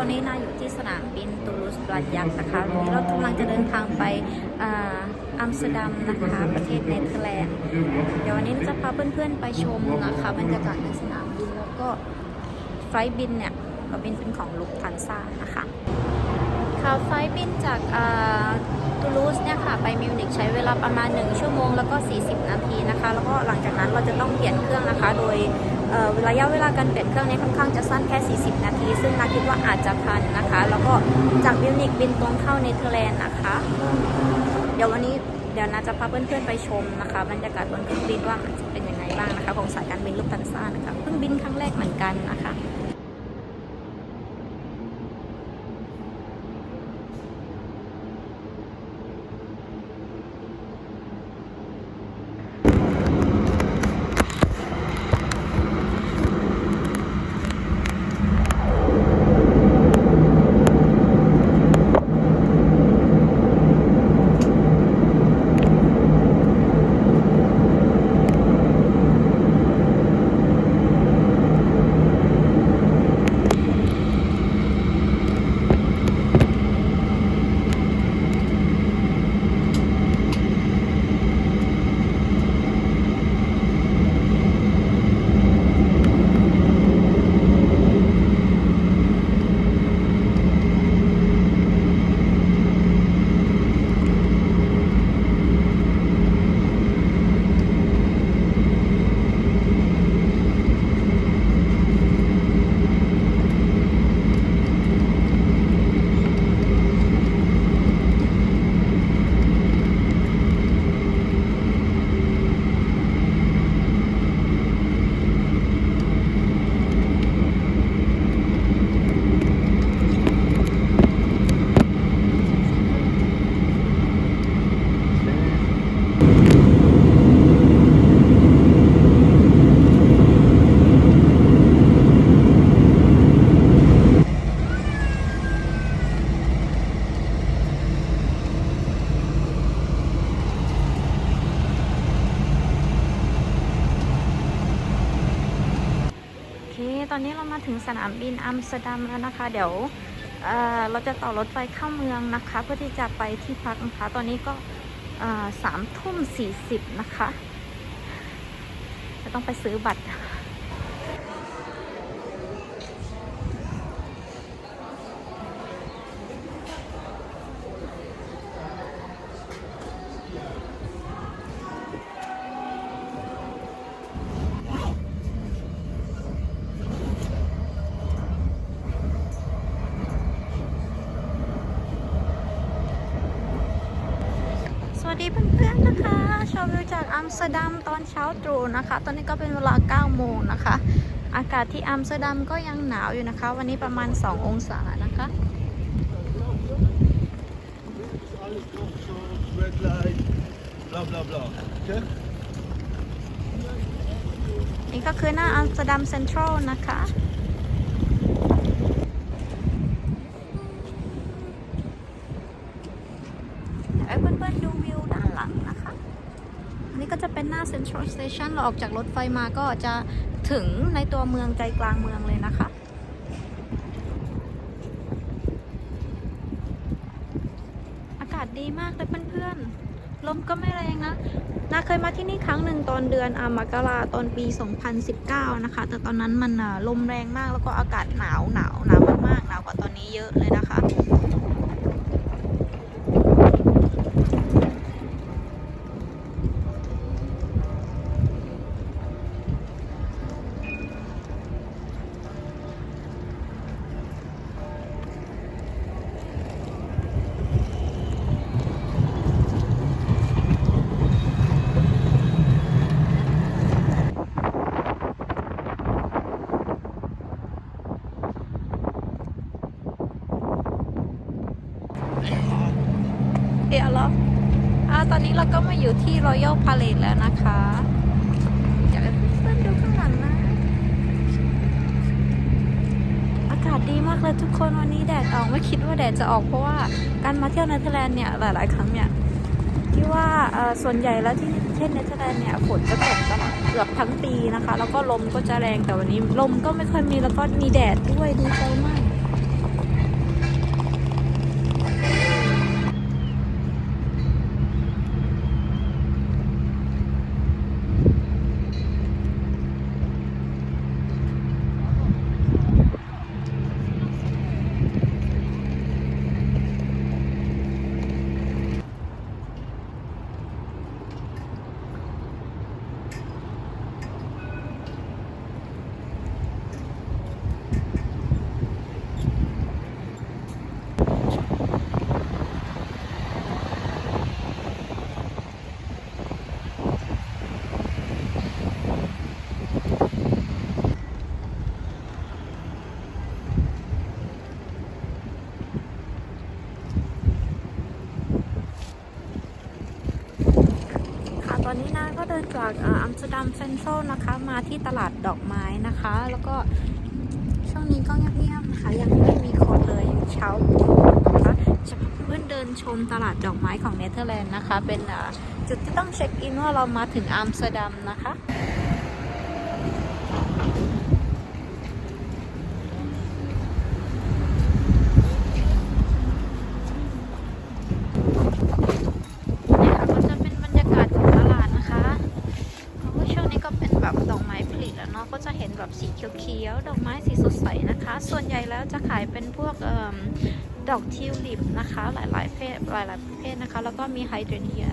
อนนี้นาอยู่ที่สนามบินตูลูสบลัดยักษ์นะคะวันนี้เรากำลังจะเดินทางไปอัมสเตอร์ดัมนะคะ ประเทศเนเธอร์แลนด์ เดี๋ยววันนี้จะพาเพื่อนๆไปชมนะคะบรรยากาศในสนามบินแล้วก็ไฟล์บินเนี่ยเราบินเป็นของลุกทันซ่านะคะค่ะไฟล์บินจากอ่าตูลูสเนี่ยค่ะไปมิวนิกใช้เวลาประมาณ 1 ชั่วโมงแล้วก็ 40 นาทีนะคะ แล้วก็หลังจากนั้นเราจะต้องเปลี่ยนเครื่องนะคะโดย ระยะเวลาการเปลี่ยนเครื่องนี้ค่อนข้างจะสั้นแค่ 40 นาที ซึ่งนาคิดว่าอาจจะทันนะคะ แล้วก็จากมิวนิกบินตรงเข้าเนเธอร์แลนด์นะคะ เดี๋ยววันนี้เดี๋ยวนาจะพาเพื่อนๆไปชมนะคะ บรรยากาศบนเครื่องบินว่ามันจะเป็นยังไงบ้างนะคะ ของสายการบินลูกตันซ่านะคะเพิ่งบินครั้งแรกเหมือนกันนะคะ อนนี้เรามาถึงสนามบินอัมสเตอร์ดัมแล้วนะคะ เดี๋ยวเเราจะต่อรถไฟเข้าเมืองนะคะ เพื่อที่จะไปที่พักนะคะ ตอนนี้ก็สามทุ่มสี่สิบนะคะ จะต้องไปซื้อบัตร ดีเพื่อนๆนะคะชมวิวจากอัมสเตอร์ดัมตอนเช้าตรู่นะคะ ตอนนี้ก็เป็นเวลา 9 โมงนะคะ อากาศที่อัมสเตอร์ดัมก็ยังหนาวอยู่นะคะ วันนี้ประมาณ 2 องศานะคะนี่ก็คือหน้าอัมสเตอร์ดัมเซ็นทรัลนะคะาเซ็นทรัลสเตชันเราออกจากรถไฟมาก็จะถึงในตัวเมืองใจกลางเมืองเลยนะคะอากาศดีมากเลยเพื่อนๆ ลมก็ไม่แรงนะ นาเคยมาที่นี่ครั้งหนึ่งตอนเดือนอมกราตอนปี 2019 นะคะ แต่ตอนนั้นมันลมแรงมากแล้วก็อากาศหนาวหนาวหนาวมากๆ หนาวกว่าตอนนี้เยอะเลยนะคะ เดี๋ยวเรออ่าตอนนี้เราก็มาอยู่ที่ Royal Palace แล้วนะคะอยากให้เพื่อนๆดูข้างหลังนะ อากาศดีมากเลยทุกคนวันนี้แดดออกไม่คิดว่าแดดจะออกเพราะว่าการมาเที่ยวเนเธอร์แลนด์เนี่ยหลาย ๆ ครั้งเนี่ยที่ว่าส่วนใหญ่แล้วที่ประเทศเนเธอร์แลนด์เนี่ยฝนจะตกตลอดเกือบทั้งปีนะคะ แล้วก็ลมก็จะแรงแต่วันนี้ลมก็ไม่ค่อยมีแล้วก็มีแดดด้วยดีใจมาก อนนี้นะก็เดินจากอัมสเตอร์ดัมเซนทรัลนะคะ มาที่ตลาดดอกไม้นะคะ แล้วก็ช่วงนี้ก็เงียบๆนะคะ ยังไม่มีคนเลยยังเช้าอยู่นะคะจะเพื่อนเดินชมตลาดดอกไม้ของเนเธอร์แลนด์นะคะ เป็นจุดที่ต้องเช็คอินว่าเรามาถึงอัมสเตอร์ดัมนะคะ นี่ค่ะก็จะเป็นบรรยากาศของตลาดนะคะเพราะว่าช่วงนี้ก็เป็นแบบดอกไม้ผลิแล้วเนาะ ก็จะเห็น แบบสีเขียวๆ ดอกไม้สีสดใสนะคะ ส่วนใหญ่แล้วจะขายเป็นพวกอดอกทิวลิปนะคะ หลายๆเพศหลายๆประเภทนะคะ แล้วก็มีไฮเดรนเยีย